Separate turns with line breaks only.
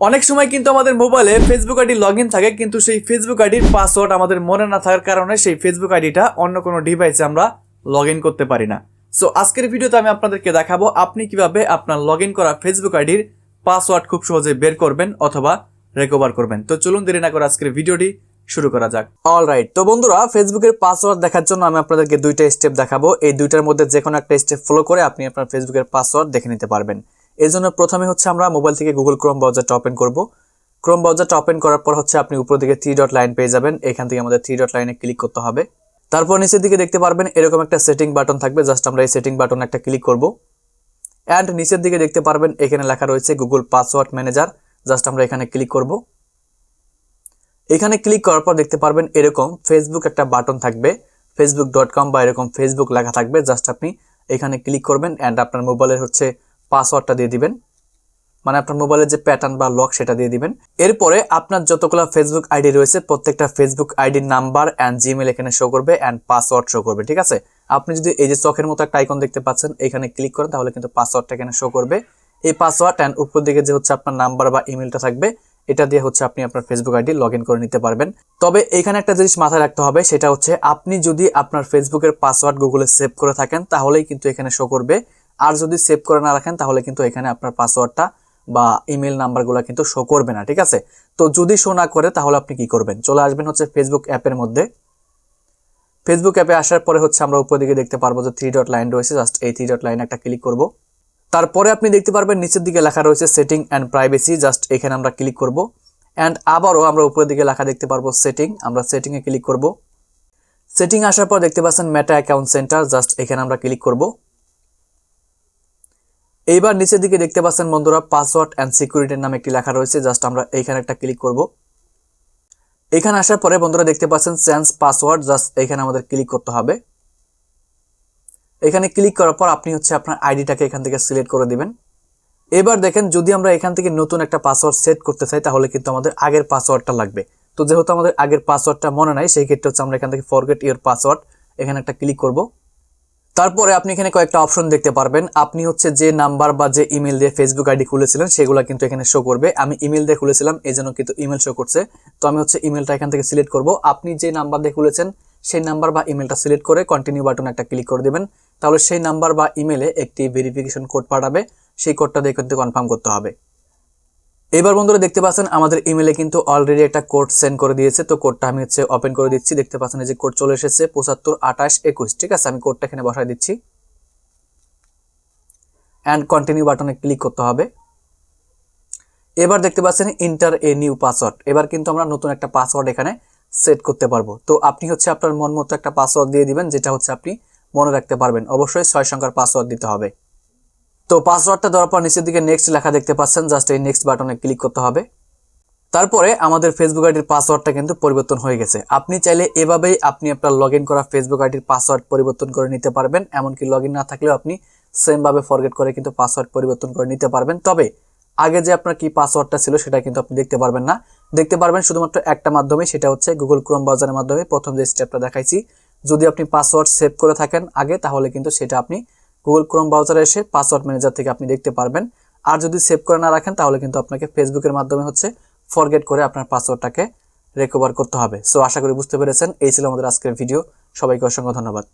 অনেক সময় কিন্তু আমাদের মোবাইলে ফেসবুক আইডি লগ থাকে, কিন্তু সেই ফেসবুক আইডির পাসওয়ার্ড আমাদের মনে না থাকার কারণে সেই ফেসবুক আইডিটা অন্য কোনো ডিভাইসে আমরা লগ করতে পারি না। সো আজকের ভিডিওতে আমি আপনাদেরকে দেখাবো আপনি কীভাবে আপনার লগ করা ফেসবুক আইডির পাসওয়ার্ড খুব সহজে বের করবেন অথবা রেকভার করবেন। তো চলুন দেরি না করে আজকের ভিডিওটি শুরু করা যাক। অল রাইট তো বন্ধুরা ফেসবুকের পাসওয়ার্ড দেখার জন্য আমি আপনাদেরকে দুইটা স্টেপ দেখাবো। এই দুইটার মধ্যে যে কোনো একটা স্টেপ ফলো করে আপনি আপনার ফেসবুকের পাসওয়ার্ড দেখে নিতে পারবেন। এই জন্য প্রথমে হচ্ছে আমরা মোবাইল থেকে গুগল ক্রোম ব্রাউজারটা ওপেন করব। ক্রোম ব্রাউজারটা ওপেন করার পর হচ্ছে আপনি উপর দিকে থ্রি ডট লাইন পেয়ে যাবেন। এখান থেকে আমাদের থ্রি ডট লাইনে ক্লিক করতে হবে। তারপর নিচের দিকে দেখতে পারবেন এরকম একটা সেটিং বাটন থাকবে। জাস্ট আমরা এই সেটিং বাটন একটা ক্লিক করব। অ্যান্ড নিচের দিকে দেখতে পারবেন এখানে লেখা রয়েছে গুগল পাসওয়ার্ড ম্যানেজার জাস্ট আমরা এখানে ক্লিক করব। এখানে ক্লিক করার পর দেখতে পারবেন এরকম ফেসবুক একটা বাটন থাকবে। ফেসবুক ডট কম বা এরকম ফেসবুক লেখা থাকবে। জাস্ট আপনি এখানে ক্লিক করবেন অ্যান্ড আপনার মোবাইলের হচ্ছে পাসওয়ার্ডটা দিয়ে দিবেন। মানে আপনার মোবাইলের যে প্যাটার্ন বা লক সেটা দিয়ে দিবেন। এরপরে আপনার যতগুলো ফেসবুক আইডি রয়েছে, প্রত্যেকটা ফেসবুক আইডির নাম্বার অ্যান্ড জিমেল এখানে শো করবে অ্যান্ড পাসওয়ার্ড শো করবে, ঠিক আছে? আপনি যদি এই যে চোখের মতো একটা আইকন দেখতে পাচ্ছেন, এখানে ক্লিক করেন, তাহলে কিন্তু পাসওয়ার্ডটা এখানে শো করবে। এই পাসওয়ার্ড অ্যান্ড উপর দিকে যে হচ্ছে আপনার নাম্বার বা ইমেলটা থাকবে, এটা দিয়ে হচ্ছে আপনি আপনার ফেসবুক আইডি লগ করে নিতে পারবেন। তবে এখানে একটা জিনিস মাথায় রাখতে হবে, সেটা হচ্ছে আপনি যদি আপনার ফেসবুকের পাসওয়ার্ড গুগলে সেভ করে থাকেন, তাহলেই কিন্তু এখানে শো করবে। আর যদি সেভ করে না রাখেন, তাহলে কিন্তু এখানে আপনার পাসওয়ার্ডটা বা ইমেল নাম্বারগুলো কিন্তু শো করবে না, ঠিক আছে? তো যদি শো না করে, তাহলে আপনি কি করবেন? চলে আসবেন হচ্ছে ফেসবুক অ্যাপের মধ্যে। ফেসবুক অ্যাপে আসার পরে হচ্ছে আমরা উপর দিকে দেখতে পারব যে থ্রি ডট লাইন রয়েছে জাস্ট এই থ্রি ডট লাইন একটা ক্লিক করব। তারপরে আপনি দেখতে পারবেন নিচের দিকে লেখা রয়েছে সেটিং অ্যান্ড প্রাইভেসি জাস্ট এখানে আমরা ক্লিক করব। অ্যান্ড আবারও আমরা উপরের দিকে লেখা দেখতে পারব সেটিং আমরা সেটিংয়ে ক্লিক করব। সেটিং আসার পর দেখতে পাচ্ছেন মেটা অ্যাকাউন্ট সেন্টার জাস্ট এখানে আমরা ক্লিক করব। এইবার নিচের দিকে দেখতে পাচ্ছেন বন্ধুরা পাসওয়ার্ড অ্যান্ড সিকিউরিটির নামে একটি লেখা রয়েছে। জাস্ট আমরা এইখানে একটা ক্লিক করব। এখানে আসার পরে বন্ধুরা দেখতে পাচ্ছেন চেঞ্জ পাসওয়ার্ড জাস্ট এখানে আমাদের ক্লিক করতে হবে। এখানে ক্লিক করার পর আপনি হচ্ছে আপনার আইডিটাকে এখান থেকে সিলেক্ট করে দিবেন। এবার দেখেন, যদি আমরা এখান থেকে নতুন একটা পাসওয়ার্ড সেট করতে চাই, তাহলে কিন্তু আমাদের আগের পাসওয়ার্ডটা লাগবে। তো যেহেতু আমাদের আগের পাসওয়ার্ডটা মনে নাই, সেই ক্ষেত্রে হচ্ছে আমরা এখান থেকে ফরগেট ইউর পাসওয়ার্ড এখানে একটা ক্লিক করব। তারপরে আপনি এখানে কয়েকটা অপশন দেখতে পারবেন। আপনি হচ্ছে যে নাম্বার বা যে ইমেল দিয়ে ফেসবুক আইডি খুলেছিলেন, সেগুলো কিন্তু এখানে শো করবে। আমি ইমেল দিয়ে খুলেছিলাম এই জন্য কিন্তু ইমেল শো করছে। তো আমি হচ্ছে ইমেলটা এখান থেকে সিলেক্ট করব। আপনি যে নাম্বার দিয়ে খুলেছেন, সেই নাম্বার বা ইমেলটা সিলেক্ট করে কন্টিনিউ বাটন একটা ক্লিক করে দেবেন। তাহলে সেই নাম্বার বা ইমেলে একটি ভেরিফিকেশন কোড পাঠাবে। সেই কোডটা দিয়ে কিন্তু কনফার্ম করতে হবে। এবার বন্ধুরা দেখতে পাচ্ছেন, আমাদের ইমেলে কিন্তু অলরেডি একটা কোড সেন্ড করে দিয়েছে। তো কোডটা আমি হচ্ছে ওপেন করে দিচ্ছি। দেখতে পাচ্ছেন, এই যে কোড চলে এসেছে পঁচাত্তর আঠাশ একুশ। ঠিক আছে, আমি কোডটা এখানে বসাই দিচ্ছি। অ্যান্ড কন্টিনিউ বাটনে ক্লিক করতে হবে। এবার দেখতে পাচ্ছেন ইন্টার এ নিউ পাসওয়ার্ড এবার কিন্তু আমরা নতুন একটা পাসওয়ার্ড এখানে সেট করতে পারব। তো আপনি হচ্ছে আপনার মন মতো একটা পাসওয়ার্ড দিয়ে দিবেন, যেটা হচ্ছে আপনি মনে রাখতে পারবেন। অবশ্যই ছয় সংখ্যার পাসওয়ার্ড দিতে হবে। তো পাসওয়ার্ডটা দেওয়ার পর নিচের দিকে নেক্সট লেখা দেখতে পাচ্ছেন জাস্ট এই নেক্সট বাটনে ক্লিক করতে হবে। তারপরে আমাদের ফেসবুক আইডির পাসওয়ার্ডটা কিন্তু পরিবর্তন হয়ে গেছে। আপনি চাইলে এভাবেই আপনি আপনার লগ করা ফেসবুক আইডির পাসওয়ার্ড পরিবর্তন করে নিতে পারবেন। এমনকি লগ না থাকলেও আপনি সেমভাবে ফরগেট করে কিন্তু পাসওয়ার্ড পরিবর্তন করে নিতে পারবেন। তবে আগে যে আপনার কি পাসওয়ার্ডটা ছিল সেটা কিন্তু আপনি দেখতে পারবেন না। দেখতে পারবেন শুধুমাত্র একটা মাধ্যমে, সেটা হচ্ছে গুগল ক্রোম ব্রাউজারের মাধ্যমে প্রথম যে স্টেপটা দেখাইছি। যদি আপনি পাসওয়ার্ড সেভ করে থাকেন আগে, তাহলে কিন্তু সেটা আপনি গুগল ক্রোম ব্রাউজারে এসে পাসওয়ার্ড ম্যানেজার থেকে আপনি দেখতে পারবেন। আর যদি সেভ করে না রাখেন, তাহলে কিন্তু আপনাকে ফেসবুকের মাধ্যমে হচ্ছে ফরগেট করে আপনার পাসওয়ার্ডটাকে রেকভার করতে হবে। সো আশা করি বুঝতে পেরেছেন। এই ছিল আমাদের আজকের ভিডিও সবাইকে অসংখ্য ধন্যবাদ।